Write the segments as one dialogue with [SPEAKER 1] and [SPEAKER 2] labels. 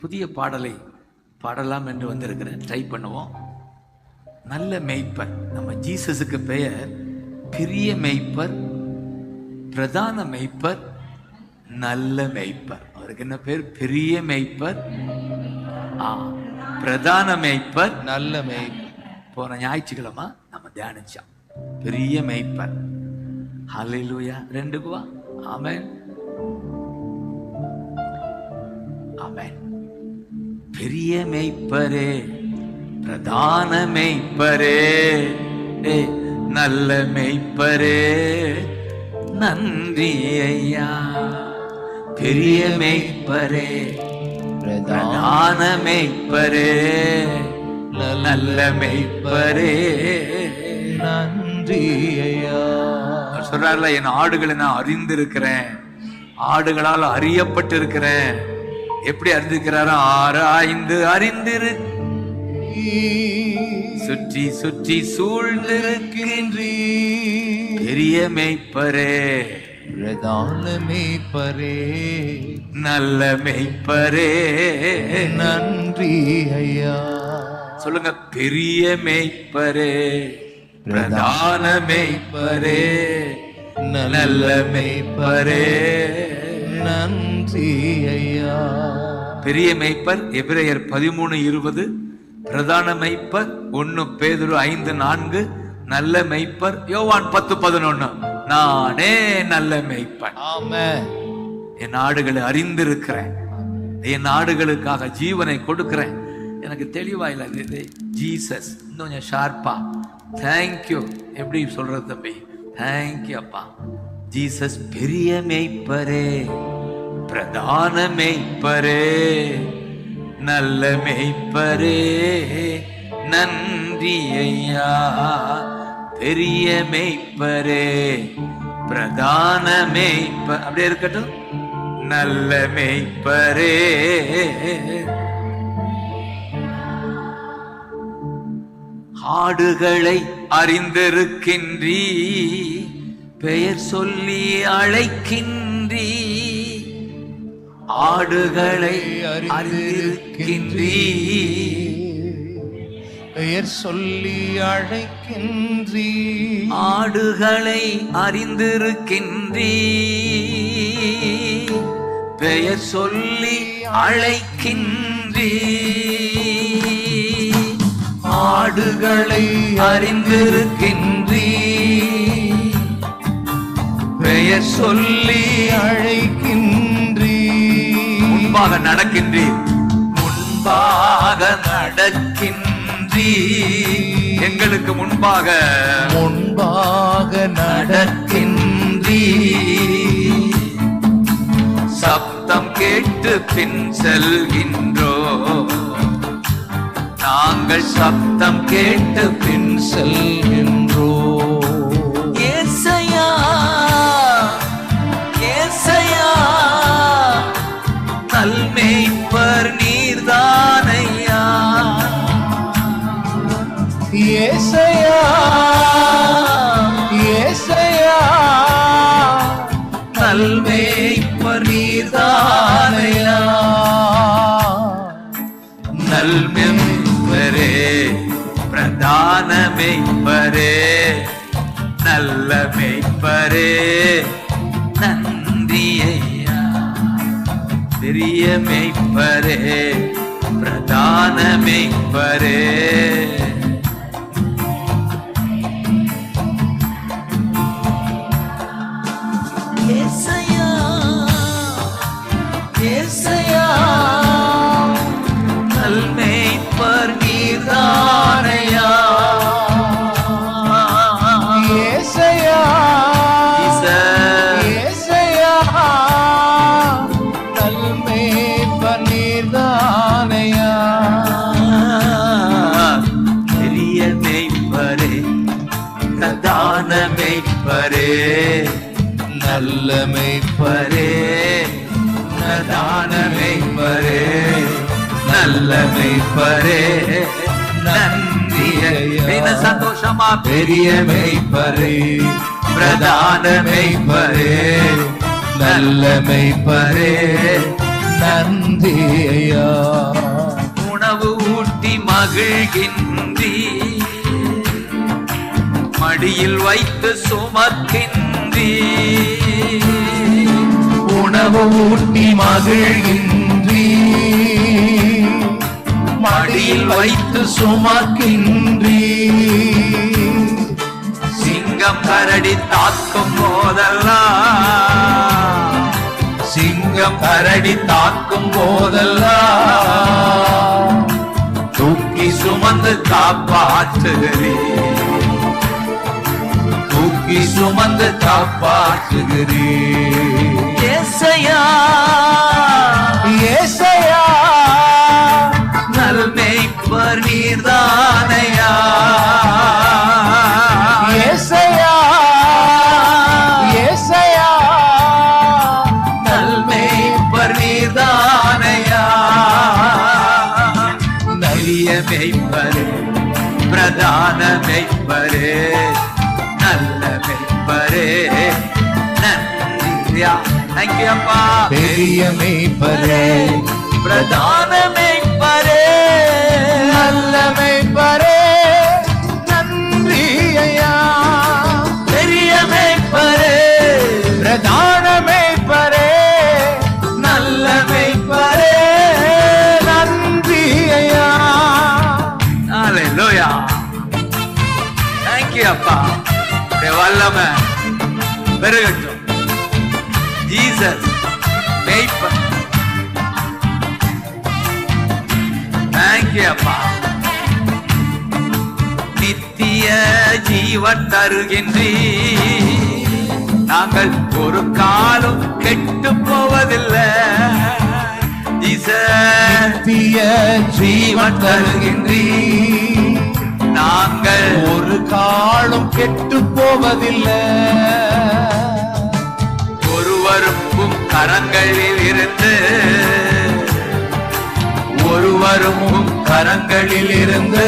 [SPEAKER 1] புதிய பாடலை பாடலாம் என்று வந்திருக்கிறேன் ட்ரை பண்ணுவோம். நல்ல மெய்ப்பர். நம்ம ஜீசஸுக்கு பெயர் பெரிய மெய்ப்பர் பிரதான மெய்ப்பர் நல்ல மெய்ப்பர். அவருக்கு என்ன பேர்? பெரிய மெய்ப்பர். ஆ பிரதான மெய்ப்பர்
[SPEAKER 2] நல்ல மெய்ப்பர்.
[SPEAKER 1] போன ஞாயிற்றுக்கிழமை நம்ம தியானிச்சோம். பெரிய மெய்ப்பர். ஹலிலூயா ரெண்டுக்குவா ஆமேன். ஆமேன். பெரிய மெய்ப்பரே பிரதான மெய்ப்பரே நல்ல மெய்ப்பரே நன்றி ஐயா. பெரிய மெய்ப்பரே பிரதான மெய்ப்பரே நல்ல மெய்ப்பரே
[SPEAKER 2] நன்றி ஐயா.
[SPEAKER 1] சொல்றாருல என் ஆடுகளை நான் அறிந்திருக்கிறேன். ஆடுகளால் அறியப்பட்டிருக்கிறேன். எப்படி அறிந்திருக்கிறாரோ ஆராய்ந்து அறிந்திரு. சுற்றி சுற்றி சூழ்ந்திருக்கின்றீ பெரிய மெய்ப்பரே.
[SPEAKER 2] பிரதான மெய்ப்பரே.
[SPEAKER 1] நல்ல மெய்ப்பரே.
[SPEAKER 2] நன்றி ஐயா.
[SPEAKER 1] சொல்லுங்க பெரிய மெய்ப்பரே. பிரதான மெய்ப்பரே. நல்ல மெய்ப்பரே.
[SPEAKER 2] நன்றி ஐயா.
[SPEAKER 1] பெரிய மெய்ப்பர் எபிரேயர் பதிமூணு இருபது. பிரதான மெய்ப்பர் ஒன்னு பேதுரு ஐந்து நான்கு. நல்ல மெய்ப்பர் யோவான் பத்து பதினொன்னு. நானே நல்ல மெய்ப்பன்.
[SPEAKER 2] ஆமென்.
[SPEAKER 1] என் ஆடுகளை அறிந்திருக்கிறேன். என் ஆடுகளுக்காக ஜீவனை கொடுக்கிறேன். எனக்கு தெளிவா இல்லை இது ஜீசஸ். இன்னும் கொஞ்சம் ஷார்ப்பா தேங்க்யூ எப்படி சொல்றது தம்பி? தேங்க்யூ அப்பா. ஜீசஸ் பெரிய மெய்ப்பரே பிரதான மெய்ப்பரே நல்ல மெய்ப்பரே நன்றி ஐயா பெரிய மெய்ப்பரே பிரதான மெய்ப்ப அப்படியே இருக்கட்டும். நல்ல மெய்ப்பரே ஆடுகளை அறிந்திருக்கின்றீ பெயர் சொல்லி அழைக்கின்றீ ஆடுகளை அறிந்திருக்கின்றீ
[SPEAKER 2] பெயர் சொல்லி அழைக்கின்றீ
[SPEAKER 1] ஆடுகளை அறிந்திருக்கின்றீ பெயர் சொல்லி அழைக்கின்றீ ஆடுகளை அறிந்திருக்கின்றீ பெயர் சொல்லி
[SPEAKER 2] அழைக்கின்றீ
[SPEAKER 1] முன்பாக நடக்கின்றீர். முன்பாக நடக்கின்றீ எங்களுக்கு முன்பாக
[SPEAKER 2] முன்பாக
[SPEAKER 1] நடக்கின்றீ சப்தம் கேட்டு பின் செல்கின்றோ. நாங்கள் சப்தம் கேட்டு பின்
[SPEAKER 2] செல்கின்றோ
[SPEAKER 1] நல்மெய்ப்பரே பிரதான மெய்ப்பரே நல்ல மெய்ப்பரே நன்றி பெரிய மெய்ப்பரே பிரதான மெய்ப்பரே.
[SPEAKER 2] பன்னீர்தானையா
[SPEAKER 1] பெரிய மெய்ப்பரே பிரதான மெய்ப்பரே.
[SPEAKER 2] நல்ல
[SPEAKER 1] மெய்ப்பரே பிரதான மெய்ப்பரே. நல்ல மெய்ப்பரே நன்றி என்ன சந்தோஷமா? பெரிய மெய்ப்பரே பிரதான மெய்ப்பரே. நல்ல மெய்ப்பரே
[SPEAKER 2] ஐயா
[SPEAKER 1] உணவு ஊட்டி மகிழ்கின்றி. மடியில் வைத்து சுமக்கின்றி.
[SPEAKER 2] உணவு ஊட்டி மகிழ்கின்றி. மடியில் வைத்து சுமக்கின்றி.
[SPEAKER 1] சிங்கம் கரடி தாக்கும் போதெல்லாம்
[SPEAKER 2] சிங்கம் கரடி தாக்கும் போதெல்லாம்.
[SPEAKER 1] தூக்கி சுமந்து காப்பாற்றுகிறே
[SPEAKER 2] தூக்கி சுமந்து காப்பாற்றுகிறே
[SPEAKER 1] மேய்ப்பரே நல்ல மேய்ப்பரே நன்றியா தேங்க்யூ அப்பா
[SPEAKER 2] பெரிய மேய்ப்பரே.
[SPEAKER 1] பிரதான மேய்ப்பரே
[SPEAKER 2] நல்ல மேய்ப்பரே நன்றி
[SPEAKER 1] தேங்க்யூ அப்பா. வல்லம பெருகட்டும். ஜீசஸ் மேய்ப்பர். தேங்க்யூ அப்பா. நித்திய ஜீவன் தருகின்றி நாங்கள் ஒரு காலம் கெட்டு போவதில்லை.
[SPEAKER 2] ஜீவன் தருகின்றி
[SPEAKER 1] நாங்கள்
[SPEAKER 2] ஒரு காலம் கெட்டு போவதில்லை.
[SPEAKER 1] ஒருவருக்கும் கரங்களில் இருந்து ஒருவரும்
[SPEAKER 2] கரங்களில் இருந்து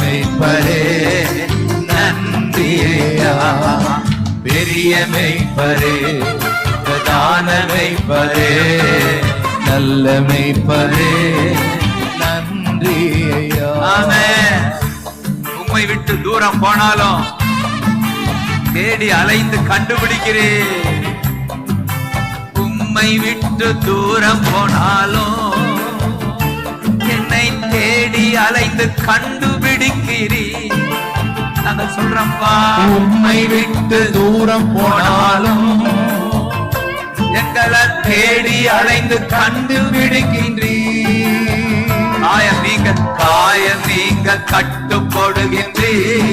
[SPEAKER 1] மெய்ப்பரே நன்றியா பெரிய மெய்ப்பரே பிரதான மெய்ப்பரே
[SPEAKER 2] நல்ல மெய்ப்பரே
[SPEAKER 1] நன்றியா உண்மை விட்டு தூரம் போனாலும் தேடி அலைந்து கண்டுபிடிக்கிறேன். உம்மை விட்டு தூரம் போனாலும் என்னை தேடி அலைந்து கண்டு கண்டுபிடிக்கிறீர் நாங்க சொல்றப்பா
[SPEAKER 2] உம்மை விட்டு தூரம் போனாலும்
[SPEAKER 1] எங்களை தேடி அலைந்து கண்டுபிடிக்கின்றீர் காயம் நீங்க காயம் நீங்க கட்டுப்படுகின்றீர்.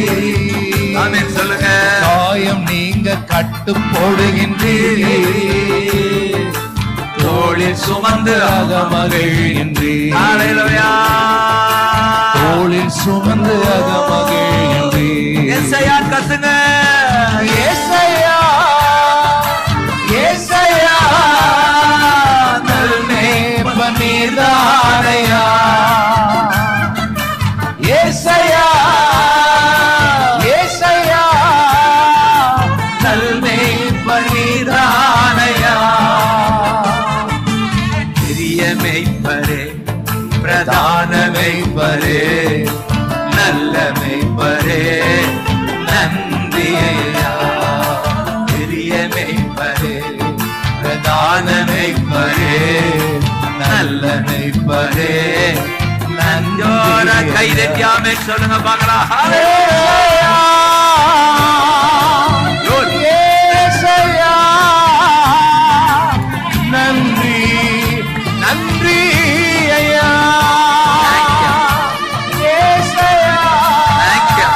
[SPEAKER 1] ஆமென் சொல்லுங்க.
[SPEAKER 2] காயம் நீங்க கட்டு போடுகின்றீர்
[SPEAKER 1] தோளில் சுமந்து ஹalleluya
[SPEAKER 2] தோளில் சுமந்து அகமகிழ்கின்றீர்
[SPEAKER 1] எஸ்ஐயா கத்துங்க. ஆண்டவரா கை தட்டியாமே சொல்லுங்க
[SPEAKER 2] பாக்கலாம் நன்றி. நன்றி ஐயா. தேங்க்யூ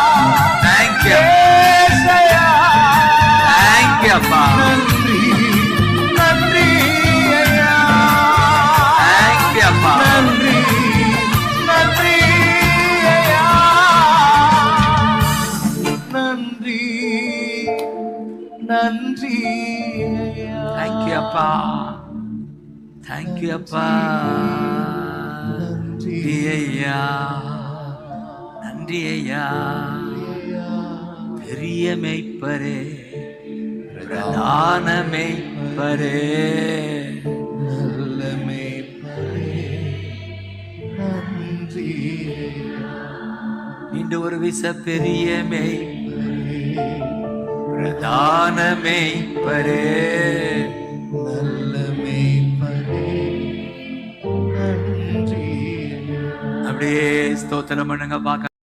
[SPEAKER 2] தேங்க்யூ
[SPEAKER 1] தேங்க்யூ அப்பா. அப்பா. தேங்க்யூ அப்பா.
[SPEAKER 2] நன்றி
[SPEAKER 1] ஐயா. நன்றி ஐயா. பெரிய மெய்ப்பரே பிரதான மெய்ப்பரே.
[SPEAKER 2] நல்ல மேய்ப்பரே நன்றி
[SPEAKER 1] மீண்டும் ஒரு விச பெரிய மெய் பிரதான மெய்ப்பரே. அப்படியே ஸ்தோத்திரம் பண்ணுங்க பார்க்க